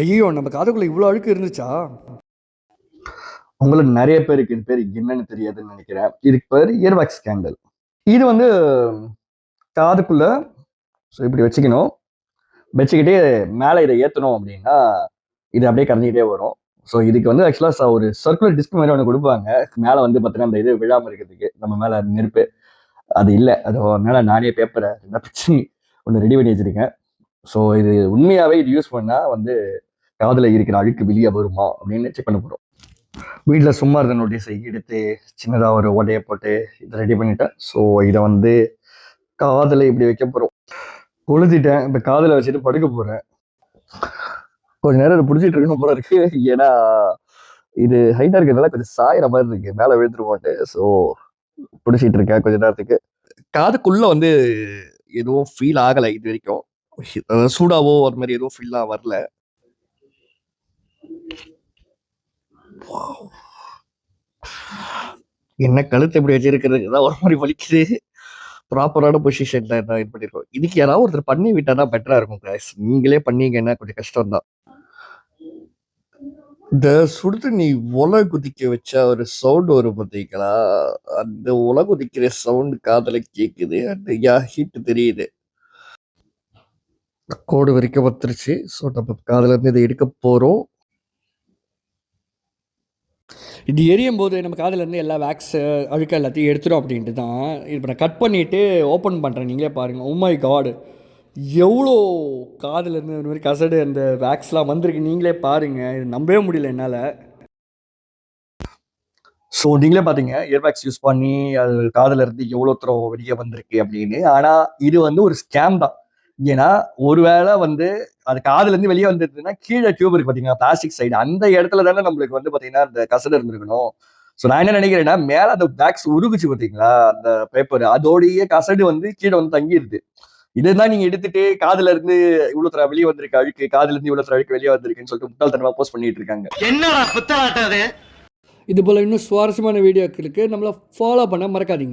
ஐயோ நம்ம காதுக்குள்ள இவ்வளோ அழுக்கு இருந்துச்சா? உங்களுக்கு நிறைய பேருக்கு இது பேர் என்னன்னு தெரியாதுன்னு நினைக்கிறேன். இதுக்கு பேர் இயர்வாக் கேண்டல் இது வந்து காதுக்குள்ள ஸோ இப்படி வச்சுக்கணும். வச்சுக்கிட்டே மேலே இதை ஏற்றணும் அப்படின்னா இது அப்படியே கரைஞ்சிக்கிட்டே வரும். ஸோ இதுக்கு வந்து ஆக்சுவலாக ஒரு சர்க்குலர் டிஸ்க் மாதிரி ஒன்று கொடுப்பாங்க. மேலே வந்து பார்த்தீங்கன்னா அந்த இது விழாமல் இருக்கிறதுக்கு நம்ம மேலே நெருப்பு. அது இல்லை. அது அதனால நானே பேப்பரை பிச்சு ஒன்று ரெடி பண்ணி வச்சிருக்கேன். ஸோ இது உண்மையாகவே இது யூஸ் பண்ணால் வந்து காதில் இருக்கிற அழுக்கு வெளியே வருமா அப்படின்னு செக் பண்ண போகிறோம் வீட்டில் சும்மா இருந்த நோட்டீஸை எடுத்து சின்னதாக ஒரு ஓட்டையை போட்டு இதை ரெடி பண்ணிட்டேன். ஸோ இதை வந்து காதில் இப்படி வைக்க போகிறோம் கொளுத்திட்டேன் இப்போ காதில் வச்சுட்டு படுக்க போகிறேன் கொஞ்ச நேரம் இதை பிடிச்சிட்டு இருக்கணும் போல இருக்கு. ஏன்னா இது ஹைட்டாக இருக்கிறதுனால கொஞ்சம் சாயிற மாதிரி இருக்கு. மேலே விழுந்துருவோன்ட்டு ஸோ பிடிச்சிட்டு இருக்கேன் கொஞ்ச நேரத்துக்கு. காதுக்குள்ளே வந்து எதுவும் ஃபீல் ஆகலை இது வரைக்கும். சூடாவோ அது மாதிரி எதுவும் ஃபீல்லாம் வரல. என்ன கழுத்து எப்படி வச்சிருக்கிறது? தான் ஒரு மாதிரி வலிக்குது. ப்ராப்பரான பொசிஷன்ல நான் என்ன பண்ணிருக்கோம். இதுக்கு யாராவது ஒருத்தர் பண்ணி விட்டா பெட்டரா இருக்கும் guys. நீங்களே பண்ணீங்கன்னா கொஞ்சம் கஷ்டம் தான் இந்த சுடுத்து நீ ஒலை குதிக்க வச்ச ஒரு சவுண்ட் வரும் பார்த்தீங்களா? அந்த ஒலை குதிக்கிற சவுண்ட் காதல கேக்குது. அந்த யா ஹீட் தெரியுது. கோடு வரைக்கும் வந்துருச்சு. ஸோ நம்ம காதுலேருந்து இதை எடுக்க போகிறோம் இது எரியும் போது நம்ம காதுலேருந்து எல்லா வேக்ஸ் அழுக்க எல்லாத்தையும் எடுத்துரும் அப்படின்ட்டு தான் இப்போ நான் கட் பண்ணிவிட்டு ஓப்பன் பண்ணுறேன் நீங்களே பாருங்கள் உமை oh காடு எவ்வளோ காதலேருந்து இந்த மாதிரி கசடு அந்த வேக்ஸ்லாம் வந்திருக்கு. நீங்களே பாருங்கள் இது நம்பவே முடியல என்னால். ஸோ நீங்களே பார்த்தீங்க இயர்பேக்ஸ் யூஸ் பண்ணி அது காதுலேருந்து எவ்வளோ தூரம் வெளியே வந்திருக்கு அப்படின்னு. ஆனால் இது வந்து ஒரு ஸ்கேம் தான். ஏன்னா ஒருவேளை வந்து அது காதுல இருந்து வெளியே வந்திருந்ததுன்னா கீழே டியூப் இருக்கு பாத்தீங்கன்னா பிளாஸ்டிக் சைடு அந்த இடத்துல தானே நம்மளுக்கு வந்து பாத்தீங்கன்னா அந்த கசடு இருந்திருக்கணும். ஸோ நான் என்ன நினைக்கிறேன்னா மேல அந்த பேக்ஸ் உருகுச்சு பாத்தீங்களா அந்த பேப்பர் அதோடய கசடு வந்து கீழே வந்து தங்கிடுது இதுதான் நீங்க எடுத்துட்டு காதுல இருந்து இவ்வளவு தர வெளியே வந்திருக்கு அழுக்கு காதுல இருந்து இவ்வளவு தர அழுக்கு வெளியே வந்திருக்குன்னு சொல்லிட்டு முட்டாள்தனமா போஸ்ட் பண்ணிட்டு இருக்காங்க. அது? இது போல் இன்னும் சுவாரஸ்யமான வீடியோக்களுக்கு நம்மளை ஃபாலோ பண்ண மறக்காதீங்க.